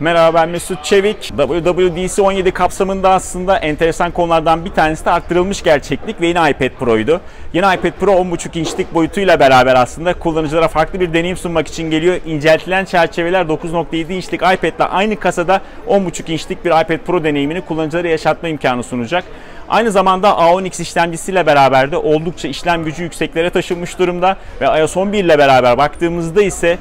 Merhaba ben Mesut Çevik. WWDC 17 kapsamında aslında enteresan konulardan bir tanesi de arttırılmış gerçeklik ve yeni iPad Pro'ydu. Yeni iPad Pro 10.5 inçlik boyutuyla beraber aslında kullanıcılara farklı bir deneyim sunmak için geliyor. İnceltilen çerçeveler 9.7 inçlik iPad'la aynı kasada 10.5 inçlik bir iPad Pro deneyimini kullanıcılara yaşatma imkanı sunacak. Aynı zamanda A10X işlemcisiyle beraber de oldukça işlem gücü yükseklere taşınmış durumda ve iOS 11 ile beraber baktığımızda ise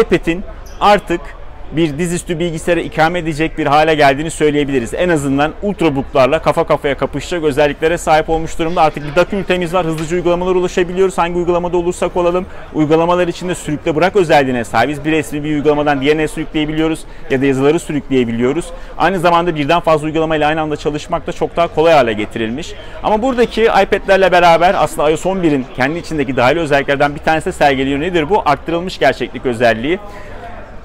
iPad'in artık bir dizüstü bilgisayara ikame edecek bir hale geldiğini söyleyebiliriz. En azından ultrabooklarla kafa kafaya kapışacak özelliklere sahip olmuş durumda. Artık bir DAC ünitemiz var. Hızlıca uygulamalara ulaşabiliyoruz. Hangi uygulamada olursak olalım. Uygulamalar içinde sürükle bırak özelliğine sahibiz. Bir resmi bir uygulamadan diğerine sürükleyebiliyoruz ya da yazıları sürükleyebiliyoruz. Aynı zamanda birden fazla uygulamayla aynı anda çalışmak da çok daha kolay hale getirilmiş. Ama buradaki iPad'lerle beraber aslında iOS 11'in kendi içindeki dahil özelliklerden bir tanesi sergiliyor. Nedir bu? Arttırılmış gerçeklik özelliği.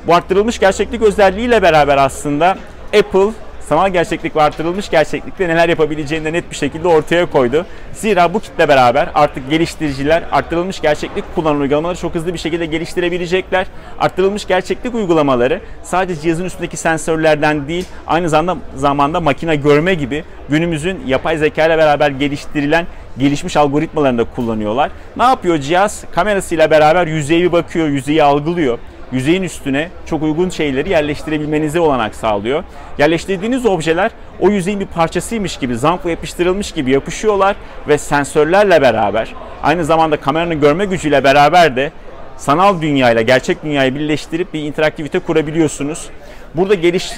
Bu arttırılmış gerçeklik özelliğiyle beraber aslında Apple sanal gerçeklik ve arttırılmış gerçeklikte neler yapabileceğini de net bir şekilde ortaya koydu. Zira bu kitle beraber artık geliştiriciler arttırılmış gerçeklik kullanan uygulamaları çok hızlı bir şekilde geliştirebilecekler. Arttırılmış gerçeklik uygulamaları sadece cihazın üstündeki sensörlerden değil aynı zamanda, zamanda makine görme gibi günümüzün yapay zeka ile beraber geliştirilen gelişmiş algoritmalarını da kullanıyorlar. Ne yapıyor cihaz? Kamerasıyla beraber yüzeyi bakıyor, yüzeyi algılıyor yüzeyin üstüne çok uygun şeyleri yerleştirebilmenize olanak sağlıyor. Yerleştirdiğiniz objeler o yüzeyin bir parçasıymış gibi, zampla yapıştırılmış gibi yapışıyorlar ve sensörlerle beraber aynı zamanda kameranın görme gücüyle beraber de sanal dünyayla gerçek dünyayı birleştirip bir interaktivite kurabiliyorsunuz. Burada geliş,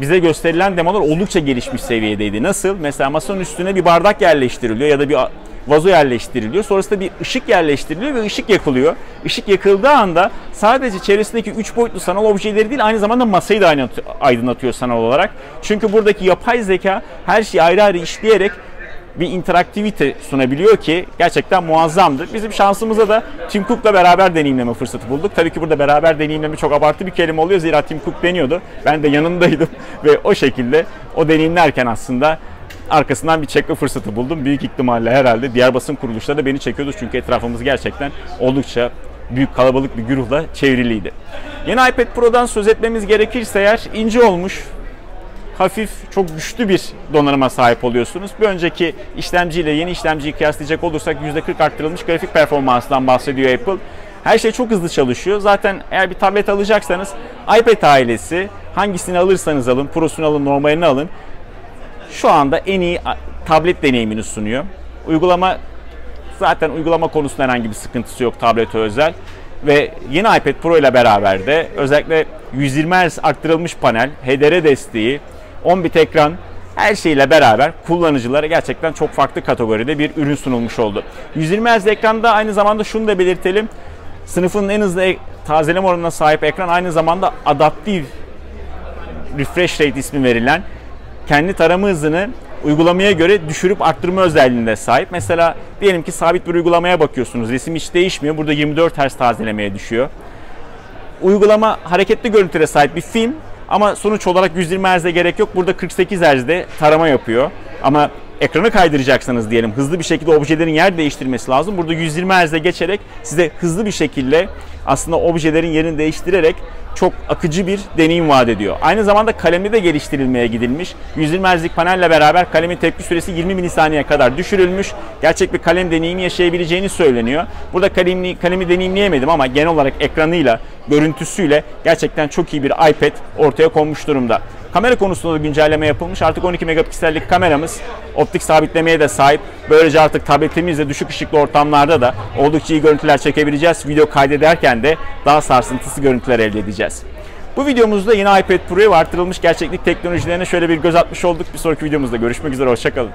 bize gösterilen demolar oldukça gelişmiş seviyedeydi. Nasıl? Mesela masanın üstüne bir bardak yerleştiriliyor ya da bir vazo yerleştiriliyor. Sonrasında bir ışık yerleştiriliyor ve ışık yakılıyor. Işık yakıldığı anda sadece çevresindeki 3 boyutlu sanal objeleri değil aynı zamanda masayı da aydınlatıyor sanal olarak. Çünkü buradaki yapay zeka her şeyi ayrı ayrı işleyerek bir interaktivite sunabiliyor ki gerçekten muazzamdır. Bizim şansımıza da Tim Cook'la beraber deneyimleme fırsatı bulduk. Tabii ki burada beraber deneyimleme çok abartı bir kelime oluyor. Zira Tim Cook deniyordu. Ben de yanındaydım ve o şekilde o deneyimlerken aslında arkasından bir çekme fırsatı buldum. Büyük ihtimalle herhalde diğer basın kuruluşları da beni çekiyordu. Çünkü etrafımız gerçekten oldukça büyük kalabalık bir güruhla çevriliydi. Yeni iPad Pro'dan söz etmemiz gerekirse eğer ince olmuş, hafif, çok güçlü bir donanıma sahip oluyorsunuz. Bir önceki işlemciyle yeni işlemciyi kıyaslayacak olursak %40 arttırılmış grafik performansından bahsediyor Apple. Her şey çok hızlı çalışıyor. Zaten eğer bir tablet alacaksanız iPad ailesi hangisini alırsanız alın, Pro'sunu alın, normalini alın şu anda en iyi tablet deneyimini sunuyor. Uygulama zaten uygulama konusunda herhangi bir sıkıntısı yok tablete özel. Ve yeni iPad Pro ile beraber de özellikle 120 Hz arttırılmış panel, HDR desteği, 10 bit ekran her şeyle beraber kullanıcılara gerçekten çok farklı kategoride bir ürün sunulmuş oldu. 120 Hz ekranda aynı zamanda şunu da belirtelim. Sınıfın en hızlı e- tazeleme oranına sahip ekran aynı zamanda adaptif refresh rate ismi verilen kendi tarama hızını uygulamaya göre düşürüp arttırma özelliğine sahip. Mesela diyelim ki sabit bir uygulamaya bakıyorsunuz. Resim hiç değişmiyor. Burada 24 Hz tazelemeye düşüyor. Uygulama hareketli görüntüye sahip bir film ama sonuç olarak 120 Hz'e gerek yok. Burada 48 Hz'de tarama yapıyor. Ama ekranı kaydıracaksınız diyelim. Hızlı bir şekilde objelerin yer değiştirmesi lazım. Burada 120 Hz'e geçerek size hızlı bir şekilde aslında objelerin yerini değiştirerek çok akıcı bir deneyim vaat ediyor. Aynı zamanda kalemi de geliştirilmeye gidilmiş. 120 Hz'lik panelle beraber kalemin tepki süresi 20 milisaniye kadar düşürülmüş. Gerçek bir kalem deneyimi yaşayabileceğini söyleniyor. Burada kalemi, kalemi deneyimleyemedim ama genel olarak ekranıyla, görüntüsüyle gerçekten çok iyi bir iPad ortaya konmuş durumda. Kamera konusunda da güncelleme yapılmış. Artık 12 megapiksellik kameramız optik sabitlemeye de sahip. Böylece artık tabletimizle düşük ışıklı ortamlarda da oldukça iyi görüntüler çekebileceğiz. Video kaydederken de daha sarsıntısı görüntüler elde edeceğiz. Bu videomuzda yeni iPad Pro'ya ve artırılmış gerçeklik teknolojilerine şöyle bir göz atmış olduk. Bir sonraki videomuzda görüşmek üzere, hoşçakalın.